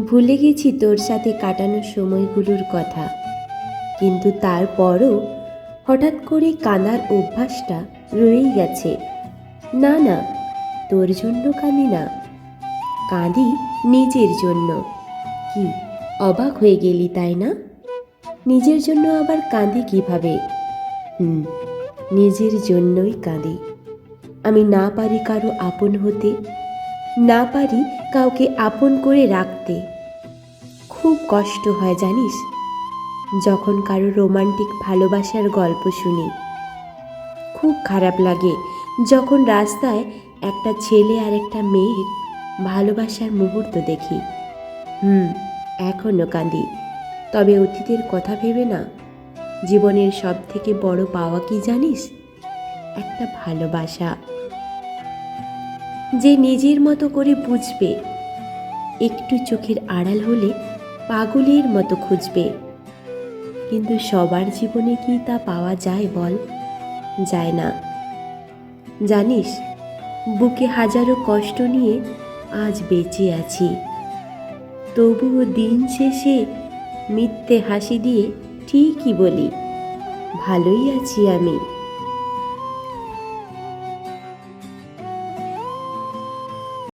ভুলে গেছি তোর সাথে কাটানো সময়গুলোর কথা। কিন্তু তারপরও হঠাৎ করে কাঁদার অভ্যাসটা রয়েই গেছে। না না, তোর জন্য কাঁদি না। কাঁদি নিজের জন্য। কি, অবাক হয়ে গেলি তাই না? নিজের জন্য আবার কাঁদি কীভাবে? হুম, নিজের জন্যই কাঁদি। আমি না পারি কারও আপন হতে। না পারি কাউকে আপন করে রাখতে। খুব কষ্ট হয়, জানিস? যখন কারও রোমান্টিক ভালোবাসার গল্প শুনি, খুব খারাপ লাগে যখন রাস্তায় একটা ছেলে আর একটা মেয়ের ভালোবাসার মুহূর্ত দেখি। হুম, এখনও কাঁদি। তবে অতীতের কথা ভেবে না, জীবনের সব থেকে বড় পাওয়া কি জানিস? একটা ভালোবাসা। যে নিজের মতো করে বুঝবে। একটু চোখের আড়াল হলে পাগলের মতো খুঁজবে। কিন্তু সবার জীবনে কি তা পাওয়া যায় বল? যায় না। জানিস, বুকে হাজারো কষ্ট নিয়ে আজ বেঁচে আছি। তবুও দিন শেষে মিথ্যে হাসি দিয়ে ঠিকই বলি, ভালোই আছি আমি।